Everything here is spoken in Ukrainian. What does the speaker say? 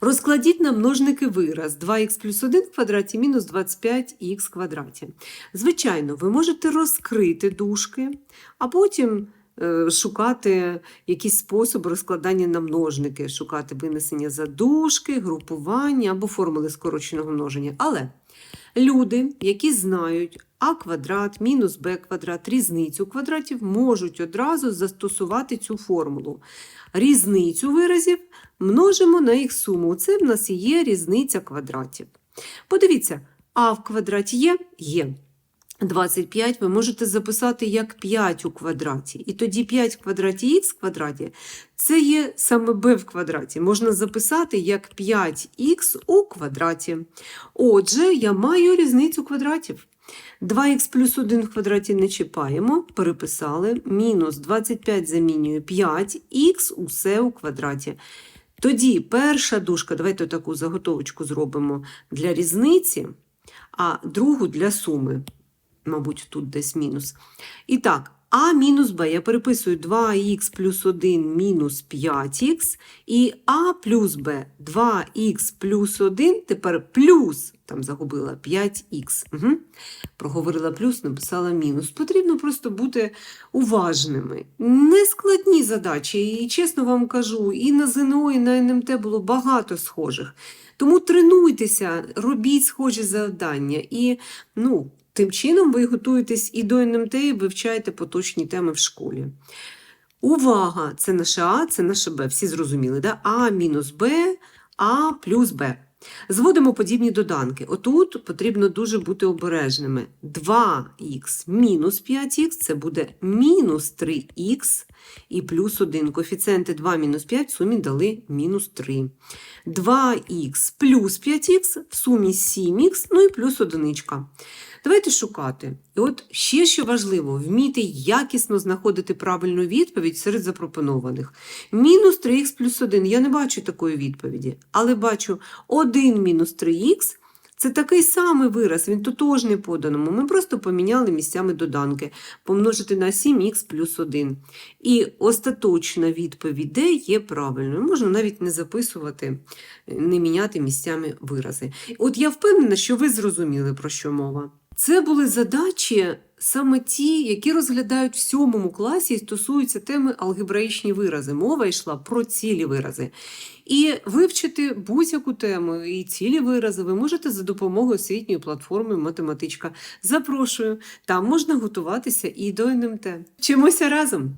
Розкладіть на множники вираз 2х плюс 1 в квадраті мінус 25х в квадраті. Звичайно, ви можете розкрити дужки, а потім шукати якийсь спосіб розкладання на множники, шукати винесення за дужки, групування або формули скороченого множення. Але люди, які знають а квадрат мінус б квадрат, різницю квадратів, можуть одразу застосувати цю формулу. Різницю виразів множимо на їх суму. Це в нас і є різниця квадратів. Подивіться, а в квадраті є? Є. 25 ви можете записати як 5 у квадраті. І тоді 5 в квадраті х в квадраті це є саме b в квадраті. Можна записати як 5х у квадраті. Отже, я маю різницю квадратів. 2х плюс 1 в квадраті не чіпаємо, переписали. Мінус 25 замінюю 5х усе у квадраті. Тоді перша дужка, давайте таку заготовочку зробимо для різниці, а другу для суми. Мабуть, тут десь мінус. І так, а мінус b. Я переписую 2х плюс 1 мінус 5х. І а плюс b. 2х плюс 1, тепер плюс, там загубила 5х. Угу. Проговорила плюс, написала мінус. Потрібно просто бути уважними. Нескладні задачі, і чесно вам кажу, і на ЗНО, і на НМТ було багато схожих. Тому тренуйтеся, робіть схожі завдання. І, ну, Тим чином ви готуєтесь і до НМТ, і вивчаєте поточні теми в школі. Увага! Це наше А, це наше Б. Всі зрозуміли, да? А мінус Б, А плюс Б. Зводимо подібні доданки. Отут потрібно дуже бути обережними. 2х мінус 5х це буде мінус 3х і плюс 1. Коефіцієнти 2 мінус 5 в сумі дали мінус 3. 2х плюс 5х в сумі 7х, ну і плюс 1. Давайте шукати. І от ще що важливо, вміти якісно знаходити правильну відповідь серед запропонованих. Мінус 3х плюс 1. Я не бачу такої відповіді, але бачу 1 мінус 3х. Це такий самий вираз, він тотожний поданому. Ми просто поміняли місцями доданки, помножити на 7х плюс 1. І остаточна відповідь де є правильною. Можна навіть не записувати, не міняти місцями вирази. От я впевнена, що ви зрозуміли, про що мова. Це були задачі саме ті, які розглядають в сьомому класі і стосуються теми алгебраїчні вирази. Мова йшла про цілі вирази. І вивчити будь-яку тему і цілі вирази ви можете за допомогою освітньої платформи Математичка. Запрошую, там можна готуватися і до НМТ. Вчимося разом!